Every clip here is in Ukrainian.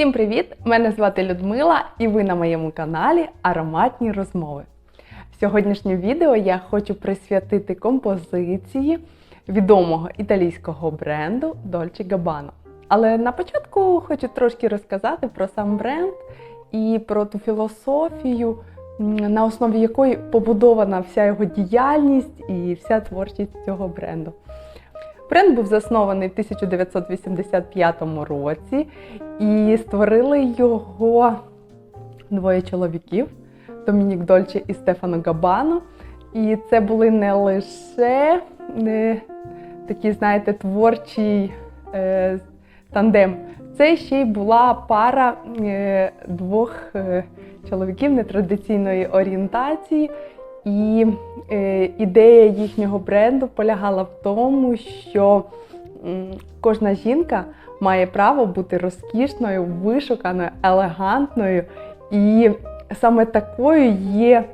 Всім привіт! Мене звати Людмила, і ви на моєму каналі Ароматні розмови. Сьогоднішнє відео я хочу присвятити композиції відомого італійського бренду Dolce Gabbana. Але на початку хочу трошки розказати про сам бренд і про ту філософію, на основі якої побудована вся його діяльність і вся творчість цього бренду. Бренд був заснований в 1985 році, і створили його двоє чоловіків Домінік Дольче і Стефано Габано. І це були не лише е, такі, знаєте, творчий е, тандем. Це ще й була пара е, двох е, чоловіків нетрадиційної орієнтації. І ідея їхнього бренду полягала в тому, що кожна жінка має право бути розкішною, вишуканою, елегантною. І саме такою є,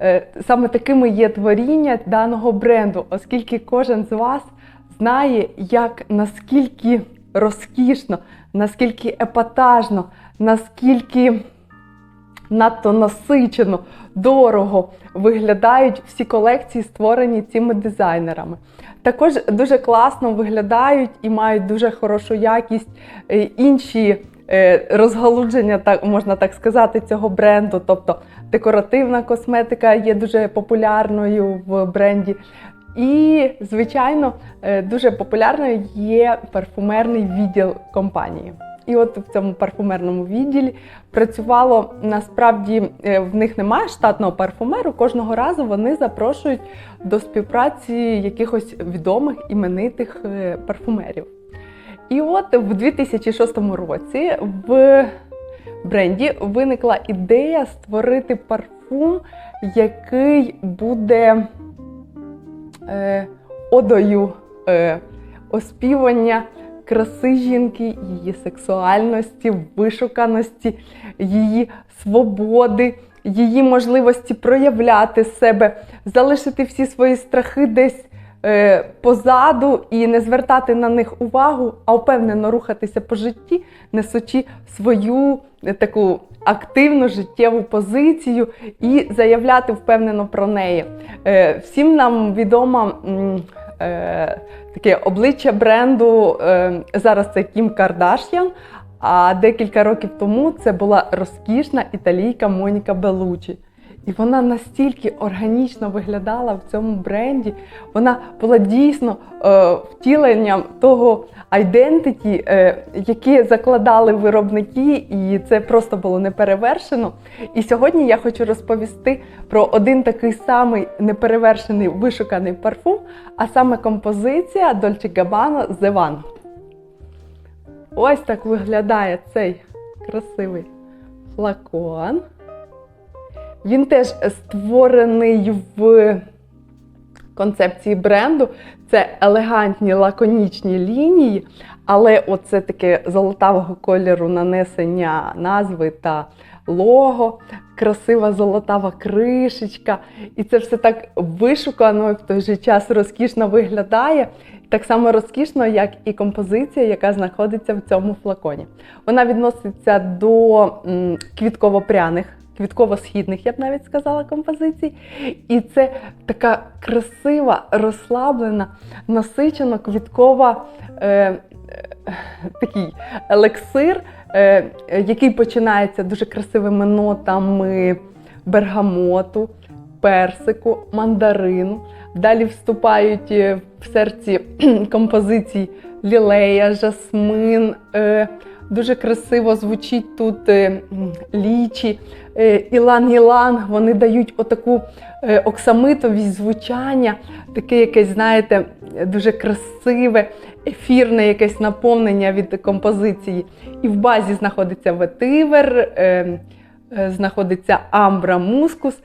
е, саме такими є творіння даного бренду, оскільки кожен з вас знає, як наскільки розкішно, наскільки епатажно, наскільки надто насичено, дорого виглядають всі колекції, створені цими дизайнерами. Також дуже класно виглядають і мають дуже хорошу якість е, інші е, розгалудження, так можна так сказати, цього бренду. Тобто декоративна косметика є дуже популярною в бренді. І, звичайно, е, дуже популярною є парфумерний відділ компанії. І от в цьому парфумерному відділі працювало насправді е, в них немає штатного парфумеру. Кожного разу вони запрошують до співпраці якихось відомих іменитих е, парфумерів. І от в 2006 році в бренді виникла ідея створити парфум, який буде е, одою е, оспівання краси жінки, її сексуальності, вишуканості, її свободи, її можливості проявляти себе, залишити всі свої страхи десь е, позаду і не звертати на них увагу, а впевнено рухатися по житті, несучи свою е, таку активну життєву позицію і заявляти впевнено про неї. Е, всім нам відома. Е, Таке обличчя бренду е, зараз це Кім Кардаш'ян. А декілька років тому це була розкішна італійка Моніка Белучі. І вона настільки органічно виглядала в цьому бренді. Вона була дійсно е, втіленням того айдентиті, е, яке закладали виробники, і це просто було неперевершено. І сьогодні я хочу розповісти про один такий самий неперевершений вишуканий парфум, а саме композиція Dolce Gabbana The One. Ось так виглядає цей красивий флакон. Він теж створений в концепції бренду. Це елегантні лаконічні лінії, але оце таке золотавого кольору нанесення назви та лого, красива золотава кришечка. І це все так вишукано і в той же час розкішно виглядає. Так само розкішно, як і композиція, яка знаходиться в цьому флаконі. Вона відноситься до квітково-пряних квітково-східних, я б навіть сказала, композицій. І це така красива, розслаблена, насичено квіткова е, е, такий елексир, е, який починається дуже красивими нотами бергамоту, персику, мандарину. Далі вступають е, в серці композиції лілея, жасмин. Е, Дуже красиво звучить тут е, лічі, е, ілан-ілан. Вони дають отаку е, оксамитовість звучання, таке якесь, знаєте, дуже красиве, ефірне якесь наповнення від композиції. І в базі знаходиться ветивер, е, е, знаходиться амбра мускус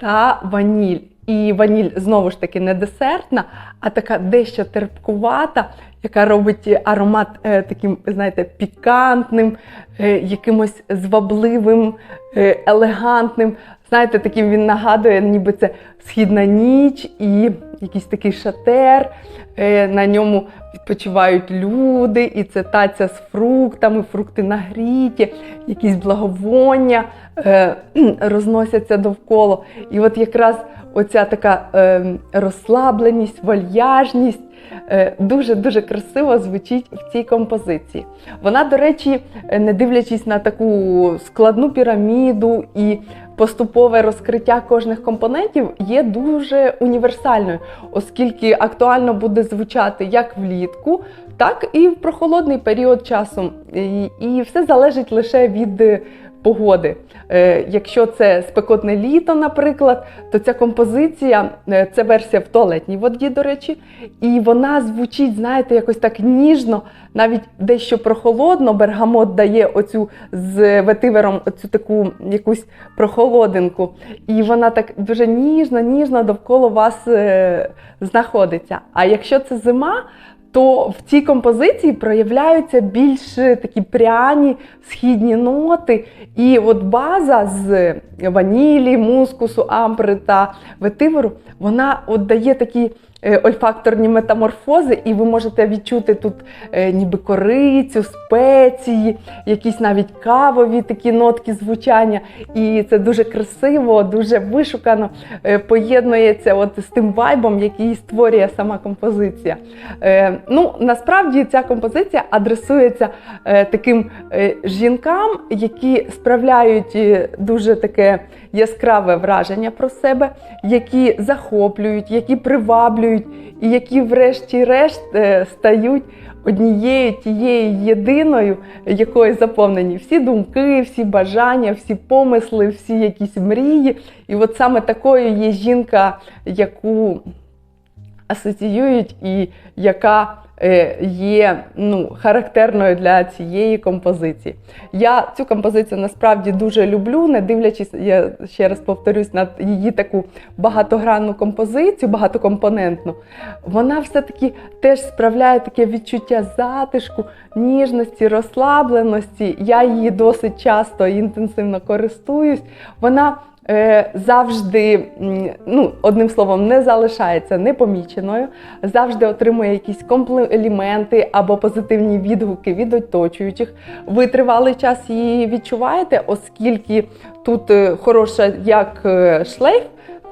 та ваніль. І ваніль знову ж таки не десертна, а така дещо терпкувата, яка робить аромат е, таким, знаєте, пікантним, е, якимось звабливим, е, елегантним. Знаєте, таким він нагадує, ніби це східна ніч, і якийсь такий шатер, е, на ньому відпочивають люди, і це таця з фруктами, фрукти нагріті, якісь благовоння е, розносяться довкола. І от якраз оця така е, розслабленість, вальяжність дуже-дуже красиво звучить в цій композиції. Вона, до речі, не дивлячись на таку складну піраміду і поступове розкриття кожних компонентів, є дуже універсальною, оскільки актуально буде звучати як влітку, так і в прохолодний період часу. І, все залежить лише від е, погоди. Е, Якщо це спекотне літо, наприклад, то ця композиція е, це версія в туалетній воді, до речі, і вона звучить, знаєте, якось так ніжно, навіть дещо прохолодно. Бергамот дає оцю з ветивером оцю таку якусь прохолодинку. І вона так дуже ніжно, ніжно довкола вас е, знаходиться. А якщо це зима, то в цій композиції проявляються більш такі пряні східні ноти. І от база з ванілі, мускусу, амбри та ветиверу, вона от дає такі ольфакторні метаморфози, і ви можете відчути тут е, ніби корицю, спеції, якісь навіть кавові такі нотки звучання. І це дуже красиво, дуже вишукано е, поєднується от з тим вайбом, який створює сама композиція. Е, Ну, насправді ця композиція адресується е, таким е, жінкам, які справляють е, дуже таке яскраве враження про себе, які захоплюють, які приваблюють, і які, врешті-решт, е, стають однією тією єдиною, якою заповнені всі думки, всі бажання, всі помисли, всі якісь мрії. І от саме такою є жінка, яку асоціюють і яка є ну, характерною для цієї композиції. Я цю композицію насправді дуже люблю, не дивлячись, я ще раз повторюсь, на її таку багатогранну композицію, багатокомпонентну. Вона все-таки теж справляє таке відчуття затишку, ніжності, розслабленості. Я її досить часто і інтенсивно користуюсь. Вона е, завжди, ну, одним словом, не залишається непоміченою, завжди отримує якісь компліменти або позитивні відгуки від оточуючих. Ви тривалий час її відчуваєте, оскільки тут е, хороша як е, шлейф.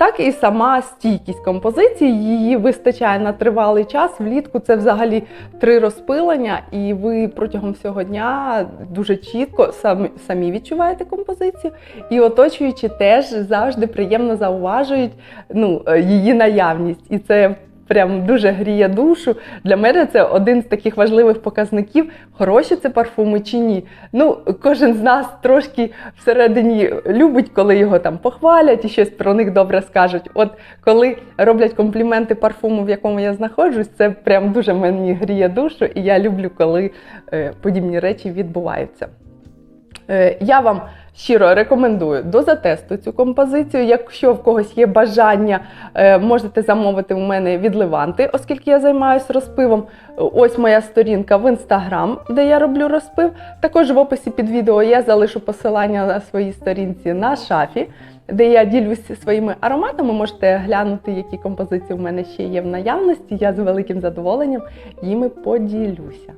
Так і сама стійкість композиції її вистачає на тривалий час. Влітку це взагалі три розпилення, і ви протягом всього дня дуже чітко самі, самі відчуваєте композицію, і оточуючі теж завжди приємно зауважують ну, е, її наявність. І це прям дуже гріє душу. Для мене це один з таких важливих показників, хороші це парфуми чи ні. Ну, кожен з нас трошки всередині любить, коли його там похвалять і щось про них добре скажуть. От коли роблять компліменти парфуму, в якому я знаходжусь, це прям дуже мені гріє душу, і я люблю, коли е, подібні речі відбуваються. Е, Я вам щиро рекомендую до затесту цю композицію. Якщо в когось є бажання, е, можете замовити у мене від Леванти, оскільки я займаюся розпивом. Ось моя сторінка в інстаграм, де я роблю розпив. Також в описі під відео я залишу посилання на своїй сторінці на шафі. Де я ділюся своїми ароматами, можете глянути, які композиції в мене ще є в наявності. Я з великим задоволенням їми поділюся.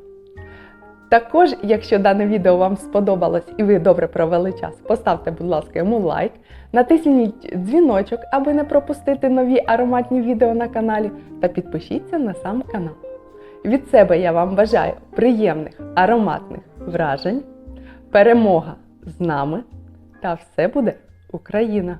Також, якщо дане відео вам сподобалось і ви добре провели час, поставте, будь ласка, йому лайк, натисніть дзвіночок, аби не пропустити нові ароматні відео на каналі, та підпишіться на сам канал. Від себе я вам бажаю приємних ароматних вражень, перемога з нами та все буде Україна!